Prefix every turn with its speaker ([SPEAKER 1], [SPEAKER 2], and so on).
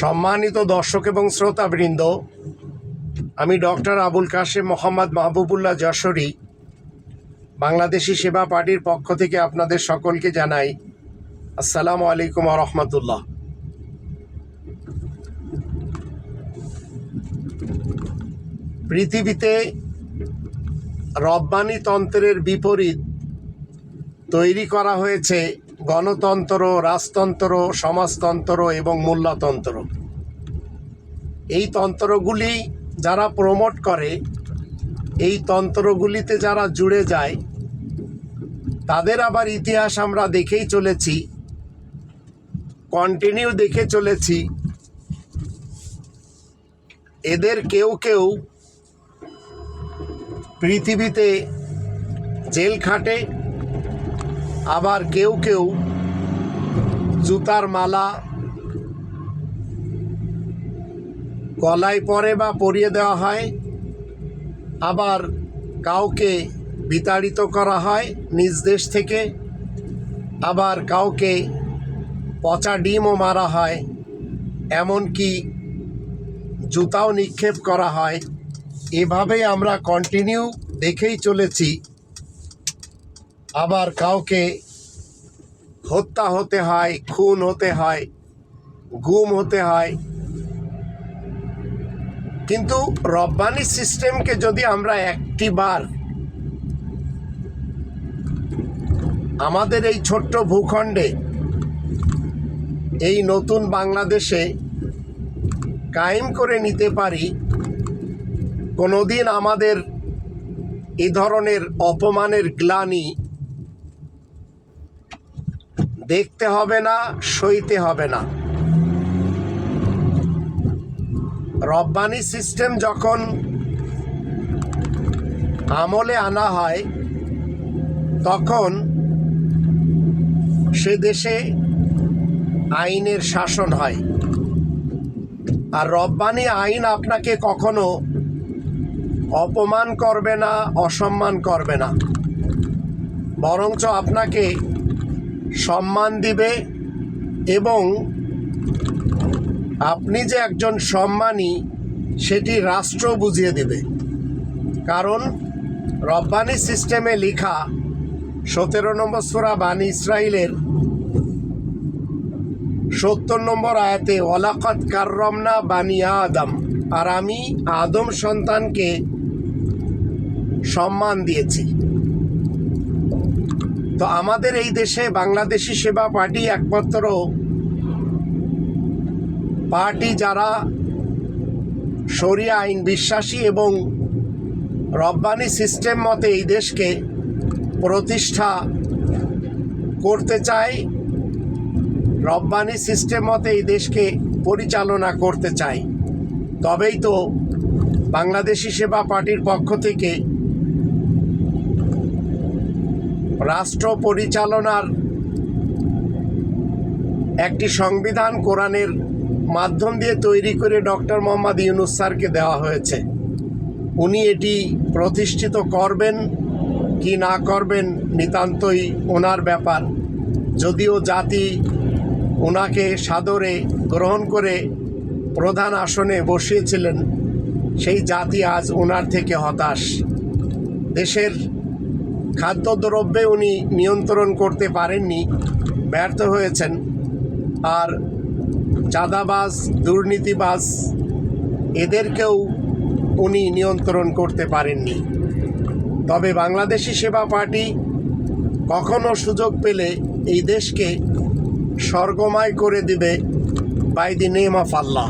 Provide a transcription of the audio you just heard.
[SPEAKER 1] সম্মানিত দর্শক এবং শ্রোতাবৃন্দ, আমি ডক্টর আবুল কাশেম মোহাম্মদ মাহবুবুল্লাহ যশোরী, বাংলাদেশি সেবা পার্টির পক্ষ থেকে আপনাদের সকলকে জানাই আসসালামু আলাইকুম রহমতুল্লাহ। পৃথিবীতে রব্বানি তন্ত্রের বিপরীত তৈরি করা হয়েছে গণতন্ত্র, রাজতন্ত্র, সমাজতন্ত্র এবং মূল্যতন্ত্র। এই তন্ত্রগুলি যারা প্রমোট করে, এই তন্ত্রগুলিতে যারা জুড়ে যায়, তাদের আবার ইতিহাস আমরা দেখেই চলেছি কন্টিনিউ দেখে চলেছি। এদের কেউ কেউ পৃথিবীতে জেল খাটে আবার কেউ কেউ জুতার মালা গলায় পরে বা পরিয়ে দেওয়া হয়, আবার কাউকে বিতাড়িত করা হয় নিজ দেশ থেকে, আবার কাউকে পচা ডিমও মারা হয়, এমনকি জুতাও নিক্ষেপ করা হয়। এভাবেই আমরা কন্টিনিউ দেখেই চলেছি। আবার কাউকে হত্যা হতে হয়, খুন হতে হয়, গুম হতে হয়। কিন্তু রব্বানি সিস্টেমকে যদি আমরা একটি বার আমাদের এই ছোট্ট ভূখণ্ডে, এই নতুন বাংলাদেশে কায়েম করে নিতে পারি, কোনোদিন আমাদের এ ধরনের অপমানের গ্লানি দেখতে হবে না, সইতে হবে না। রব্বানি সিস্টেম যখন আমলে আনা হয়, তখন সে দেশে আইনের শাসন হয়। আর রব্বানি আইন আপনাকে কখনো অপমান করবে না, অসম্মান করবে না। বরঞ্চ আপনাকে সম্মান দিবে এবং আপনি যে একজন সম্মানী, সেটি রাষ্ট্র বুঝিয়ে দেবে। কারণ রব্বানি সিস্টেমে লেখা সতেরো নম্বর সুরা বানী ইসরায়েলের সত্তর নম্বর আয়াতে ওলাকত কার্রমনা বানি আদম। আর আমি আদম সন্তানকে সম্মান দিয়েছি। তো আমাদের এই দেশে বাংলাদেশি সেবা পার্টি একমাত্র পার্টি যারা শরিয়া আইন বিশ্বাসী এবং রব্বানি সিস্টেম মতে এই দেশকে প্রতিষ্ঠা করতে চায়, রব্বানি সিস্টেম মতে এই দেশকে পরিচালনা করতে চায়। তবেই তো বাংলাদেশি সেবা পার্টির পক্ষ থেকে রাষ্ট্র পরিচালনার একটি সংবিধান কোরআনের মাধ্যম দিয়ে তৈরি করে ডক্টর মোহাম্মদ ইউনুস স্যারকে দেওয়া হয়েছে। উনি এটি প্রতিষ্ঠিত করবেন কি না করবেন নিতান্তই ওনার ব্যাপার। যদিও জাতি ওনাকে সাদরে গ্রহণ করে প্রধান আসনে বসিয়েছিলেন, সেই জাতি আজ ওনার থেকে হতাশ। দেশের খাদ্যদ্রব্যে উনি নিয়ন্ত্রণ করতে পারেননি, ব্যর্থ হয়েছেন। আর চাঁদাবাজ, দুর্নীতিবাজ, এদেরকেও উনি নিয়ন্ত্রণ করতে পারেননি। তবে বাংলাদেশি সেবা পার্টি কখনো সুযোগ পেলে এই দেশকে স্বর্গময় করে দিবে by the name of Allah